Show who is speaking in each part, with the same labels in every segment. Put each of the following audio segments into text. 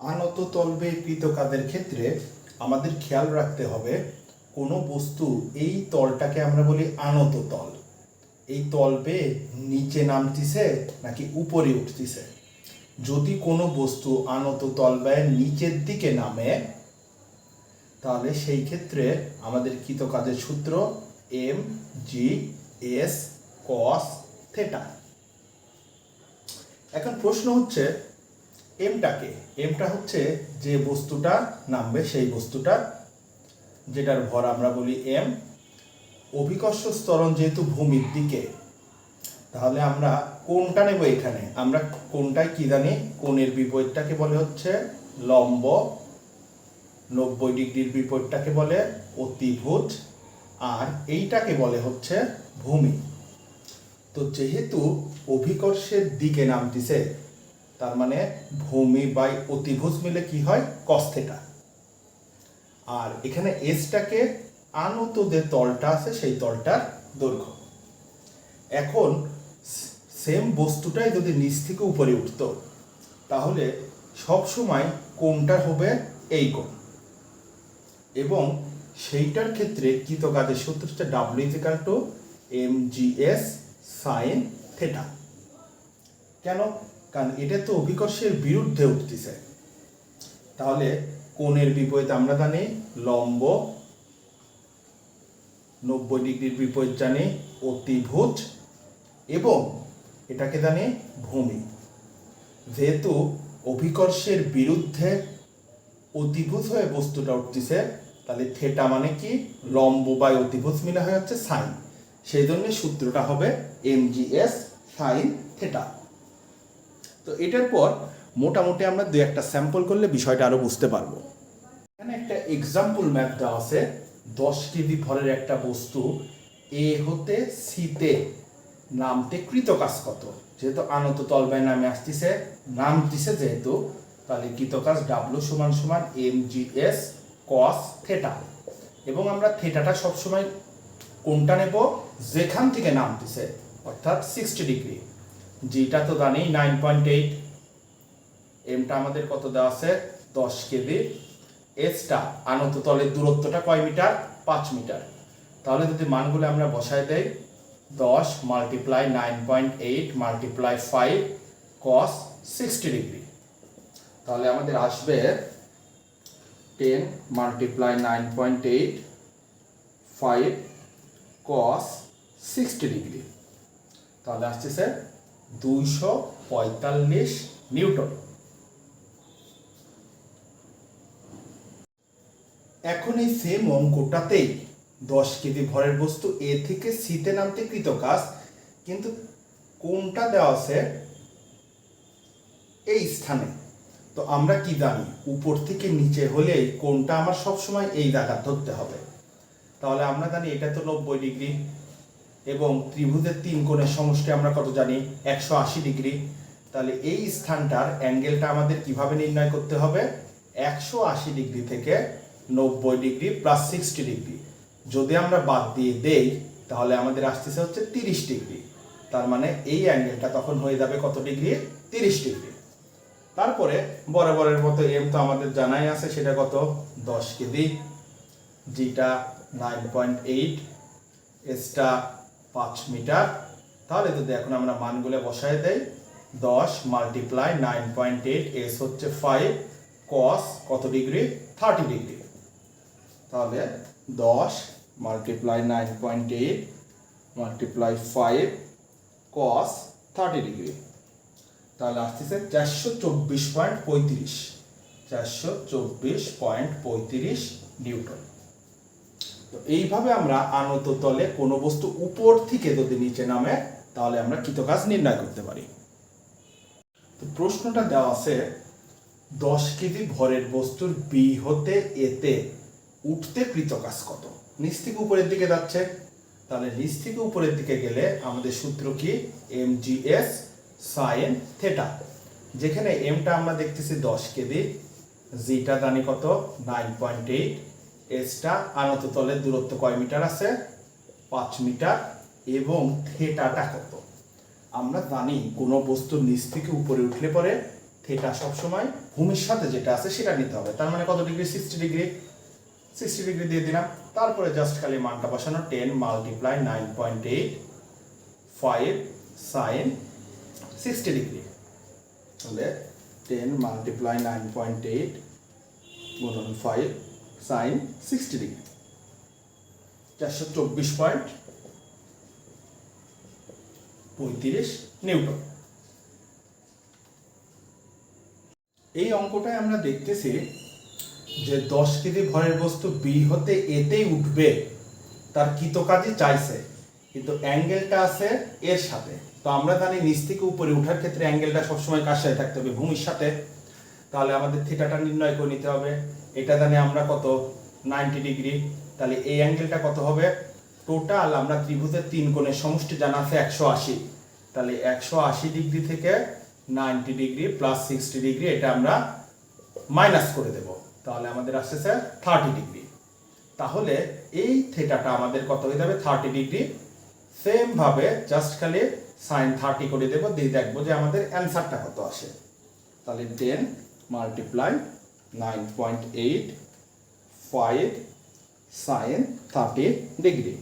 Speaker 1: আনত তলবে কৃতকাদের ক্ষেত্রে আমাদের খেয়াল রাখতে হবে, কোনো বস্তু এই তলটাকে আমরা বলি আনত তল। এই তলবে নিচে নামতিছে নাকি উপরে উঠতিছে। যদি কোনো বস্তু আনত তলবায় নিচের দিকে নামে, তাহলে সেই ক্ষেত্রে আমাদের কৃতকাজের সূত্র M, G, S, cos, theta. এখন প্রশ্ন হচ্ছে এমটাকে এমটা হচ্ছে যে বস্তুটা নামবে সেই বস্তুটা, যেটার ভর আমরা বলি এম অভিকর্ষ স্তরণ যেহেতু ভূমির দিকে, তাহলে আমরা কোনটা নেব এখানে? আমরা কোনটায় কি জানি, কোণের বিপরীতটাকে বলে হচ্ছে লম্ব, নব্বই ডিগ্রির বিপরীতটাকে বলে অতিভুজ, আর এইটাকে বলে হচ্ছে ভূমি। তো যেহেতু অভিকর্ষের দিকে নামতিছে তার মানে ভূমি বাই অতিভুজ মিলে কি হয়? কস্থেটা আর এখানে এসটাকে আনত যে তলটা আছে, সেই তলটার দৈর্ঘ্য। এখন সেম বস্তুটাই যদি নিচ থেকে উপরে উঠতো, তাহলে সব সময় কোনটা হবে এই কোণ। এবং সেইটার ক্ষেত্রে কৃতকাজের সূত্র হচ্ছে W equal to M G S sine theta কেন? কারণ এটা তো অভিকর্ষের বিরুদ্ধে উঠতেছে। তাহলে কোণের বিপরীত আমরা জানি, লম্ব নব্বই ডিগ্রির বিপরীত জানি, অতিভুজ, এবং এটাকে জানি ভূমি। যেহেতু অভিকর্ষের বিরুদ্ধে অতিভুজ হয়ে বস্তুটা উঠতেছে, তাহলে থেটা মানে কি? লম্ব বা অতিভুজ মিলে হয়ে যাচ্ছে সাইন। সেই জন্য সূত্রটা হবে M G S sine theta. তো এটার পর মোটামুটি আমরা দু একটা স্যাম্পল করলে বিষয়টা আরও বুঝতে পারব। এখানে একটা এক্সাম্পল ম্যাপ দেওয়া আছে, দশ কেজি ভরের একটা বস্তু, এ হতে সিতে নামতে কৃতকাজ কত যেহেতু আনত তলবায় নামে আসতেছে, নামতিছে যেহেতু, তাহলে কৃতকাজ ডাব্লু সমান সমান M G S cos theta এবং আমরা থেটাটা সবসময় কোনটা নেব? যেখান থেকে নামতেছে, অর্থাৎ সিক্সটি ডিগ্রি জিটা তো জানি নাইন পয়েন্ট এইট এমটা আমাদের কত দেওয়া আছে? দশ কেজি এসটা আনত তলের দূরত্বটা কয় মিটার? পাঁচ মিটার। তাহলে যদি মানগুলো আমরা বসায় দেই, দশ multiply nine point eight multiply five cos sixty degree তাহলে আমাদের আসবে ten multiply nine point eight five cos sixty degree তাহলে আসতেছে দুইশো পঁয়তাল্লিশ নিউটন। এখন এই সেম অঙ্কটাতেই দশ কেজি ভরের বস্তু এ থেকে সিতে নামতে কৃত কাজ কিন্তু কোনটা দেওয়া আছে এই স্থানে? তো আমরা কি জানি? উপর থেকে নিচে হলে কোনটা আমার সবসময় এই জায়গা ধরতে হবে। তাহলে আমরা জানি এটা তো নব্বই ডিগ্রি। এবং ত্রিভুজের তিন কোণের সমষ্টি আমরা কত জানি? একশো আশি ডিগ্রি। তাহলে এই স্থানটার অ্যাঙ্গেলটা আমাদের কীভাবে নির্ণয় করতে হবে? একশো আশি ডিগ্রি থেকে নব্বই ডিগ্রি প্লাস সিক্সটি ডিগ্রি। যদি আমরা বাদ দিয়ে দেই, তাহলে আমাদের আসতেছে হচ্ছে তিরিশ ডিগ্রি। তার মানে এই অ্যাঙ্গেলটা তখন হয়ে যাবে কত ডিগ্রি? তিরিশ ডিগ্রি। তারপরে বরাবরের মতো এম তো আমাদের জানাই আছে, সেটা কত? দশ কেজি। জিটা নাইন পয়েন্ট এইট এসটা পাঁচ মিটার। তাহলে যদি এখন আমরা মানগুলো বসায় দেই, দশ multiply nine point eight S হচ্ছে ফাইভ কস কত ডিগ্রি থার্টি ডিগ্রি তাহলে দশ multiply nine point eight multiply five cos thirty degree তাহলে আসতেছে চারশো চব্বিশ পয়েন্ট পঁয়ত্রিশ। চারশো চব্বিশ পয়েন্ট পঁয়ত্রিশ নিউটন। তো এইভাবে আমরা আনত তলে কোনো বস্তু উপর থেকে যদি নিচে নামে, তাহলে আমরা কৃতকাজ নির্ণয় করতে পারি। তো প্রশ্নটা দেওয়া আছে, দশ কেজি ভরের বস্তুর বি হতে এতে উঠতে কৃতকাজ কত? নিচ থেকে উপরের দিকে যাচ্ছে। তাহলে নিচ থেকে উপরের দিকে গেলে আমাদের সূত্র কি? M G S sine theta. যেখানে এমটা আমরা দেখতেছি দশ কেজি, জিটা জানি কত? Nine point eight. এসটা আনত তলের দূরত্ব কয় মিটার আছে? পাঁচ মিটার। এবং থেটাটা কত? আমরা জানি কোনো বস্তুর নিচ থেকে উপরে উঠলে পরে থিটা সবসময় ভূমির সাথে যেটা আছে সেটা নিতে হবে। তার মানে কত degree? Sixty degree. Sixty degree দিয়ে দিলাম। তারপরে জাস্ট খালি মানটা বসানো। Ten multiply nine point eight five sine sixty degree. তাহলে ten multiply nine point eight গুণন ফাইভ সাইন সিক্সটি ডিগ্রি চারশো চব্বিশ পয়েন্ট পঁয়ত্রিশ নিউটন। এই অঙ্কটায় আমরা দেখতেছি যে দশ কেজি ভরের বস্তু বি হতে এতেই উঠবে, তার কৃতকাজই চাইছে, কিন্তু অ্যাঙ্গেলটা আছে এর সাথে। তো আমরা জানি নিচ থেকে উপরে ওঠার ক্ষেত্রে অ্যাঙ্গেলটা সবসময় কার সাথে থাকতে হবে? ভূমির সাথে। তাহলে আমাদের থিটাটা নির্ণয় করে নিতে হবে। এটা জানি আমরা কত? নাইনটি ডিগ্রি তাহলে এই অ্যাঙ্গেলটা কত হবে? টোটাল আমরা ত্রিভুজের তিন কোণের সমষ্টি জানা আছে একশো আশি। তাহলে একশো আশি ডিগ্রি থেকে ninety degree plus sixty degree এটা আমরা মাইনাস করে দেব। তাহলে আমাদের আসতেছে থার্টি ডিগ্রি তাহলে এই থেটাটা আমাদের কত হয়ে যাবে? থার্টি ডিগ্রি সেম ভাবে জাস্ট খালি সাইন থার্টি করে দেবো, দিয়ে দেখব যে আমাদের অ্যান্সারটা কত আসে। তাহলে ten eight five sine thirty degree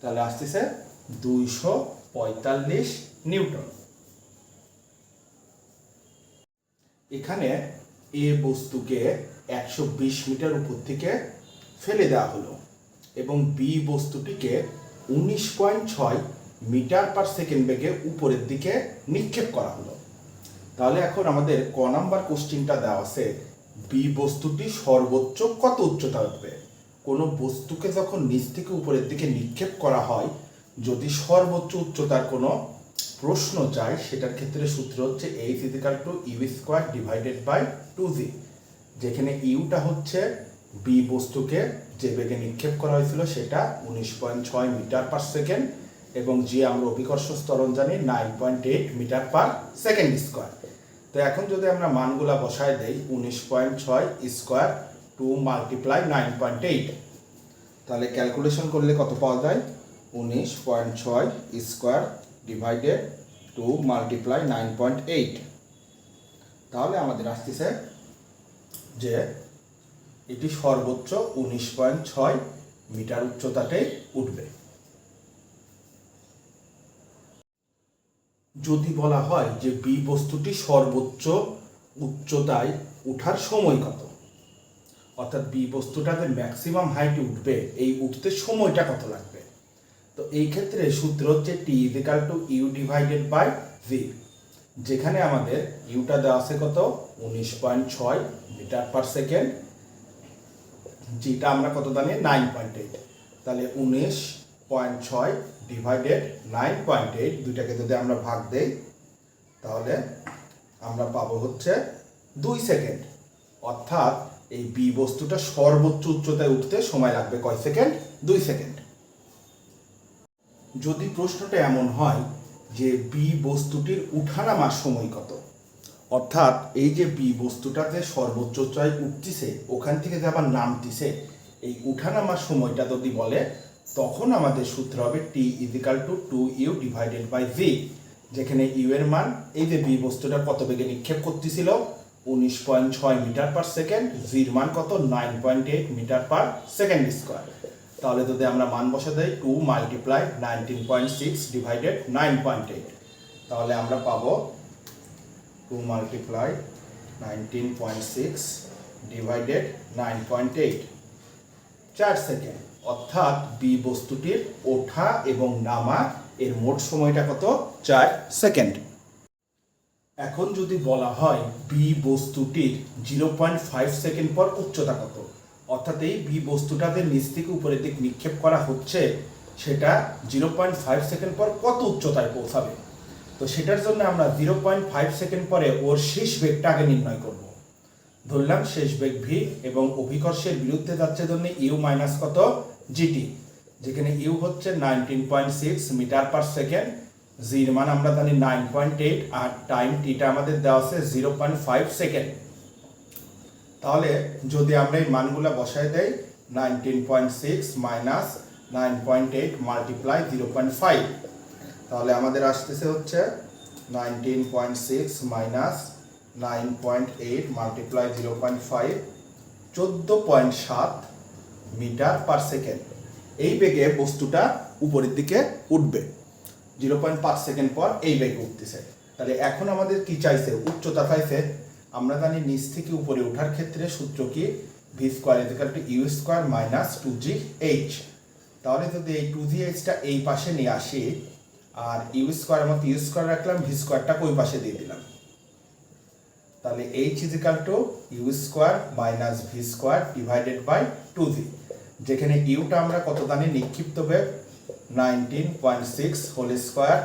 Speaker 1: তাহলে আসতেছে দুইশো পঁয়তাল্লিশ নিউটন। এখানে এ বস্তুকে একশো বিশ মিটার উপর থেকে ফেলে দেওয়া হলো এবং বি বস্তুটিকে উনিশ পয়েন্ট ছয় মিটার পার সেকেন্ড বেগে উপরের দিকে নিক্ষেপ করা হলো। তাহলে এখন আমাদের ক নাম্বার কোশ্চিনটা দেওয়া আছে, বি বস্তুটি সর্বোচ্চ কত উচ্চতা উঠবে কোনো বস্তুকে যখন নিচ থেকে উপরের দিকে নিক্ষেপ করা হয়, যদি সর্বোচ্চ উচ্চতার কোনো প্রশ্ন চাই সেটার ক্ষেত্রে সূত্র হচ্ছে H equal to U square divided by two G যেখানে ইউটা হচ্ছে বি বস্তুকে যে বেগে নিক্ষেপ করা হয়েছিল, সেটা উনিশ পয়েন্ট ছয় মিটার পার সেকেন্ড এবং জি আমরা অভিকর্ষ স্তরণ জানি nine point eight metre per second square তো এখন যদি আমরা মানগুলা বসায় দেই, উনিশ পয়েন্ট ছয় square two multiply nine point eight. তাহলে ক্যালকুলেশন করলে কত পাওয়া যায়? উনিশ পয়েন্ট ছয় square divided two multiply nine point eight. তাহলে আমাদের আসতেছে যে এটি সর্বোচ্চ উনিশ পয়েন্ট ছয় মিটার উচ্চতাতেই উঠবে। যদি বলা হয় যে বি বস্তুটি সর্বোচ্চ উচ্চতায় উঠার সময় কত? অর্থাৎ বি বস্তুটাতে ম্যাক্সিমাম হাইটে উঠবে, এই উঠতে সময়টা কত লাগবে? তো এই ক্ষেত্রে সূত্র হচ্ছে T equal to U divided by V যেখানে আমাদের ইউটা দেওয়া আছে কত? উনিশ পয়েন্ট ছয় মিটার পার সেকেন্ড যেটা আমরা কত জানি? নাইন পয়েন্ট এইট তাহলে উনিশ পয়েন্ট ছয় ডিভাইডেড নাইন পয়েন্ট এইট দুইটাকে যদি আমরা ভাগ দেই, তাহলে আমরা পাবো হচ্ছে দুই সেকেন্ড। অর্থাৎ এই বি বস্তুটা সর্বোচ্চ উচ্চতায় উঠতে সময় লাগবে কয় সেকেন্ড? দুই সেকেন্ড। যদি প্রশ্নটা এমন হয় যে বি বস্তুটির উঠানামার সময় কত? অর্থাৎ এই যে বি বস্তুটাতে সর্বোচ্চ উচ্চতায় উঠতিছে, ওখান থেকে যে আবার নামতিছে, এই উঠানামার সময়টা যদি বলে তখন আমাদের সূত্র হবে T equal to two U divided by V যেখানে ইউ এর মান, এই যে বি বস্তুটা কত বেগে নিক্ষেপ করতেছিল? উনিশ পয়েন্ট ছয় মিটার পার সেকেন্ড ভির মান কত? Nine point eight metre per second square তাহলে যদি আমরা মান বসে দেই two multiply nineteen point six divided nine point eight তাহলে আমরা পাবো two multiply nineteen point six divided nine point eight চার সেকেন্ড অর্থাৎ বি বস্তুটির ওঠা এবং নামা এর মোট সময়টা কত? চার সেকেন্ড। এখন যদি বলা হয় বি বস্তুটির জিরো পয়েন্ট ফাইভ সেকেন্ড পর উচ্চতা কত, অর্থাৎ এই বি বস্তুটাতে নিচ থেকে উপরের দিক নিক্ষেপ করা হচ্ছে, সেটা জিরো পয়েন্ট ফাইভ সেকেন্ড পর কত উচ্চতায় পৌঁছাবে? তো সেটার জন্য আমরা জিরো পয়েন্ট ফাইভ সেকেন্ড পরে ওর শেষ বেগটা আগে নির্ণয় করব। ধরলাম শেষ বেগ ভি এবং অভিকর্ষের বিরুদ্ধে যাচ্ছে জন্য ইউ মাইনাস কত? জিটি যেখানে ইউ হচ্ছে nineteen point six metre per second, জির মান আমরা জানি নাইন পয়েন্ট এইট, আর টাইম টিটা আমাদের দেওয়া আছে জিরো পয়েন্ট ফাইভ সেকেন্ড। তাহলে যদি আমরা এই মানগুলো বসায় দেই, nineteen point six minus nine point eight multiply zero point five, তাহলে আমাদের আসতেছে হচ্ছে nineteen point six minus nine point eight multiply zero point five, চোদ্দ পয়েন্ট সাত মিটার পার সেকেন্ড এই বেগে বস্তুটা উপরের দিকে উঠবে। জিরো পয়েন্ট পাঁচ সেকেন্ড পর এই বেগে উঠতেছে। তাহলে এখন আমাদের কি চাইছে? উচ্চতা চাইছে। আমরা জানি নিচ থেকে উপরে ওঠার ক্ষেত্রে সূত্র কি? V square equal to U square minus two G H তাহলে যদি এই টু জি এইচটা এই পাশে নিয়ে আসি, আর ইউ স্কোয়ার মতো ইউ স্কোয়ার রাখলাম ভি স্কোয়ারটা ওই পাশে দিয়ে দিলাম। তাহলে H equal to U square minus V square divided by two G যেখানে ইউটা আমরা কত জানি? নিক্ষিপ্ত বেগ nineteen point six whole square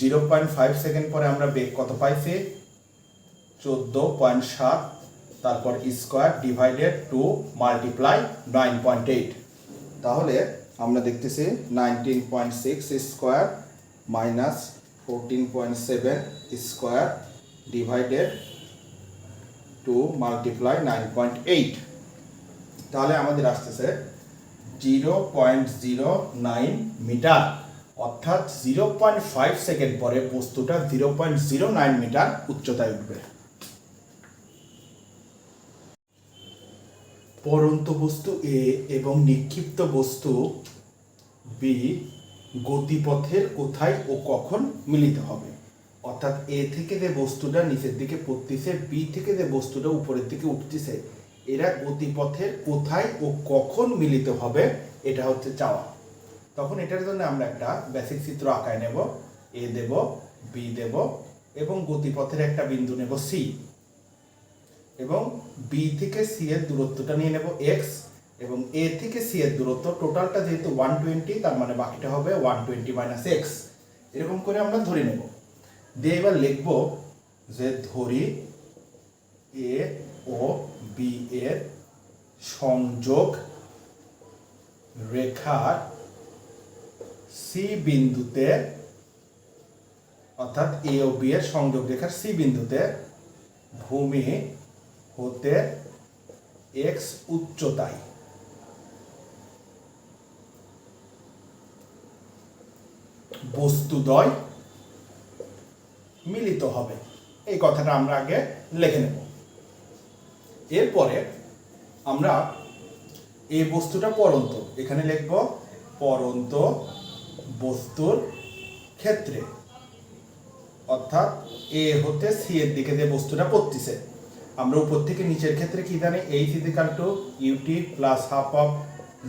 Speaker 1: zero point five second পরে আমরা বেগ কত পাইছি? চোদ্দ পয়েন্ট সাত। তারপর square divided two multiply nine point eight তাহলে আমরা দেখতেছি nineteen point six square minus fourteen point seven square divided two multiply nine point eight তাহলে আমাদের আসতেছে zero point zero nine metre অর্থাৎ জিরো পয়েন্ট ফাইভ সেকেন্ড পরে বস্তুটা zero point zero nine metre উচ্চতায় উঠবে। পরন্ত বস্তু এ এবং নিক্ষিপ্ত বস্তু বি গতিপথের কোথায় ও কখন মিলিত হবে? অর্থাৎ এ থেকে যে বস্তুটা নিচের দিকে পড়তেছে, বি থেকে যে বস্তুটা উপরের দিকে উঠতেছে, এরা গতিপথের কোথায় ও কখন মিলিত হবে, এটা হচ্ছে চাওয়া। তখন এটার জন্য আমরা একটা বেসিক চিত্র আঁকায় নেব। এ দেব, বি দেব এবং গতিপথের একটা বিন্দু নেব সি। এবং বি থেকে সি এর দূরত্বটা নিয়ে নেব এক্স এবং এ থেকে সি এর দূরত্ব টোটালটা যেহেতু ওয়ান টোয়েন্টি তার মানে বাকিটা হবে ওয়ান টোয়েন্টি মাইনাস এক্স এরকম করে আমরা ধরে নেব। দিয়ে এবার লিখব যে ধরি এ ও বি এর সংযোগ রেখার সি বিন্দুতে, অর্থাৎ এ ও বি এর সংযোগ রেখার সি বিন্দুতে ভূমি হতে এক্স উচ্চতায়। বস্তুদ্বয় মিলিত হবে। এই কথাটা আমরা আগে লিখে নেব। এরপরে আমরা এই বস্তুটা পরন্ত, এখানে লিখব পরন্ত বস্তুর ক্ষেত্রে। অর্থাৎ এ হতে সি এর দিকে যে বস্তুটা পড়তেছে। আমরা উপর থেকে নিচের ক্ষেত্রে কি জানি H equal to UT plus half of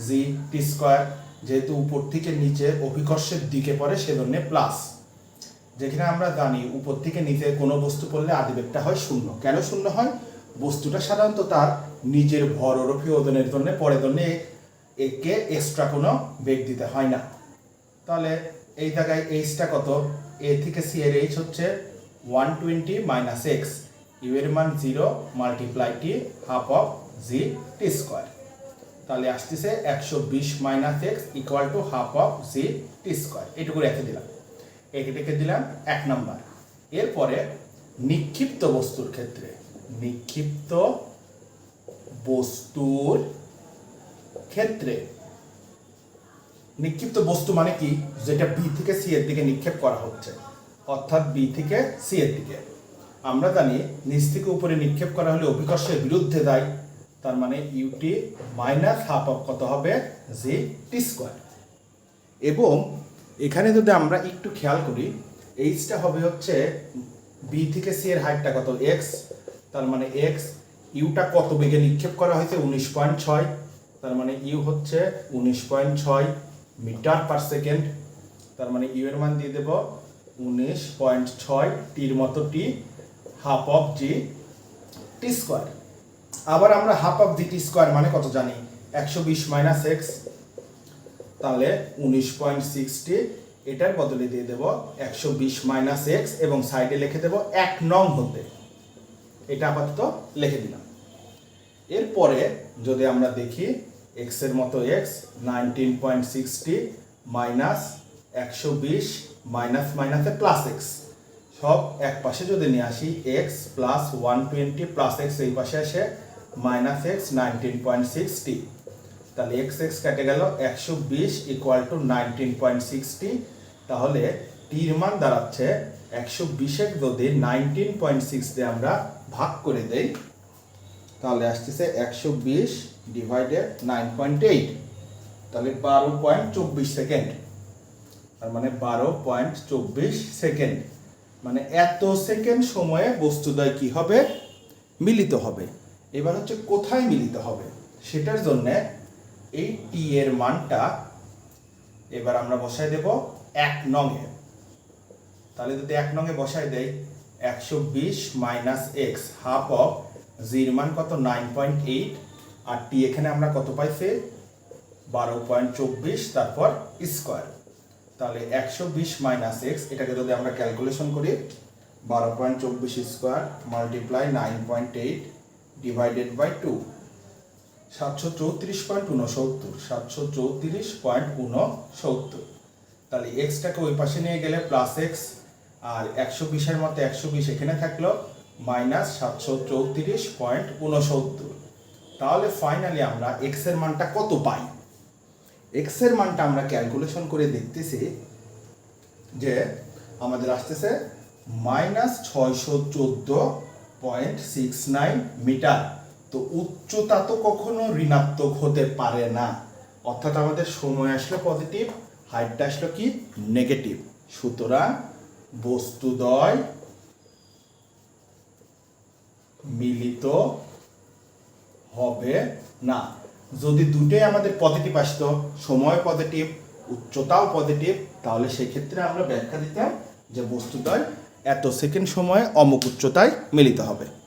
Speaker 1: G T square যেহেতু উপর থেকে নিচে অভিকর্ষের দিকে পড়ে, সেজন্য প্লাস যেখানে আমরা জানি উপর থেকে নিচে কোনো বস্তু পড়লে আদিবেগটা হয় শূন্য। কেন শূন্য হয়? বস্তুটা সাধারণত তার নিজের ভর ওরফি ওজনের জন্য পরে জন্য একে এক্সট্রা কোনো বেগ দিতে হয় না। তাহলে এই জায়গায় এইচটা কত? এ থেকে সি এর এইচ হচ্ছে one twenty minus X U এর মান zero multiply T half of G T square তাহলে আসতেছে একশো বিশ minus X equal to half of G T square এটুকু রেখে দিলাম। রেখে দিলাম, এক নাম্বার। এরপরে নিক্ষিপ্ত বস্তুর ক্ষেত্রে, নিক্ষিপ্ত বস্তুর ক্ষেত্রে, নিক্ষিপ্ত বস্তু মানে কি? যেটা বি থেকে সি এর দিকে নিক্ষেপ করা হচ্ছে। অর্থাৎ বি থেকে সি এর দিকে। আমরা জানি, নিচ থেকে উপরে নিক্ষেপ করা হলে অভিকর্ষের বিরুদ্ধে দেয় তার মানে ইউটি মাইনাস হাফ অফ কত হবে? জি টি স্কোয়ার এবং এখানে যদি আমরা একটু খেয়াল করি এইচটা হবে হচ্ছে বি থেকে সি এর হাইটটা কত? এক্স তার মানে এক্স ইউটা কত বেগে নিক্ষেপ করা হয়েছে? উনিশ পয়েন্ট ছয়। তার মানে ইউ হচ্ছে উনিশ পয়েন্ট ছয় মিটার পার সেকেন্ড। তার মানে ইউ এর মান দিয়ে দেব উনিশ পয়েন্ট ছয় টির মতো T half of G T square আবার আমরা half of G T square মানে কত জানি? একশো বিশ মাইনাস এক্স তাহলে উনিশ পয়েন্ট সিক্সটি এটার বদলে দিয়ে দেব একশো বিশ মাইনাস এক্স এবং সাইডে লিখে দেব এক নং হতে। এটা আপাতত লিখে দিলাম। এরপরে যদি আমরা দেখি এক্সের মতো X nineteen point sixty minus একশো বিশ মাইনাস মাইনাসে প্লাস এক্স সব এক পাশে যদি নিয়ে আসি X plus one twenty plus X এই পাশে আসে minus X nineteen point sixty তাহলে এক্স এক্স কেটে গেল একশো বিশ equal to nineteen point sixty তাহলে টির মান দাঁড়াচ্ছে একশো বিশের যদি নাইনটিন পয়েন্ট সিক্স দিয়ে আমরা ভাগ করে দেই, তাহলে আসতেছে একশো বিশ ডিভাইডেড নাইন পয়েন্ট এইট তাহলে বারো পয়েন্ট চব্বিশ সেকেন্ড তার মানে বারো পয়েন্ট চব্বিশ সেকেন্ড মানে এত সেকেন্ড সময়ে বস্তুদ্বয় কি হবে? মিলিত হবে। এবার হচ্ছে কোথায় মিলিত হবে? সেটার জন্য এই টি এর মানটা এবার আমরা বসাই দেব এক নঙে। তাহলে যদি এক নঙে বসাই দেই, একশো বিশ মাইনাস এক্স হাফ অফ জির মান কত? নাইন পয়েন্ট এইট আর টি এখানে আমরা কত পাইছি? বারো পয়েন্ট চব্বিশ, তারপর স্কোয়ার তাহলে একশো বিশ মাইনাস এক্স এটাকে যদি আমরা ক্যালকুলেশন করি, বারো পয়েন্ট চব্বিশ square multiply nine point eight divided by two সাতশো চৌত্রিশ পয়েন্ট উনসত্তর সাতশো চৌত্রিশ পয়েন্ট উনসত্তর তাহলে এক্সটাকে ওই পাশে নিয়ে গেলে প্লাস এক্স আর একশো বিশের মধ্যে একশো বিশ এখানে থাকল মাইনাস সাতশো চৌত্রিশ পয়েন্ট উনসত্তর তাহলে ফাইনালি আমরা এক্সের মানটা কত পাই? এক্সের মানটা আমরা ক্যালকুলেশন করে দেখতেছি যে আমাদের আসতেছে মাইনাস ছয়শো চোদ্দ পয়েন্ট সিক্স নাইন মিটার। তো উচ্চতা তো কখনো ঋণাত্মক হতে পারে না। অর্থাৎ আমাদের সময় আসলো পজিটিভ হাইটটা আসলো কি? নেগেটিভ সুতরাং বস্তুদ্বয় মিলিত হবে না। যদি দুটোই আমাদের পজিটিভ আসতো, সময় পজিটিভ উচ্চতাও পজিটিভ তাহলে সেক্ষেত্রে আমরা ব্যাখ্যা দিতাম যে বস্তুদ্বয় এত সেকেন্ড সময়ে অমুক উচ্চতায় মিলিত হবে।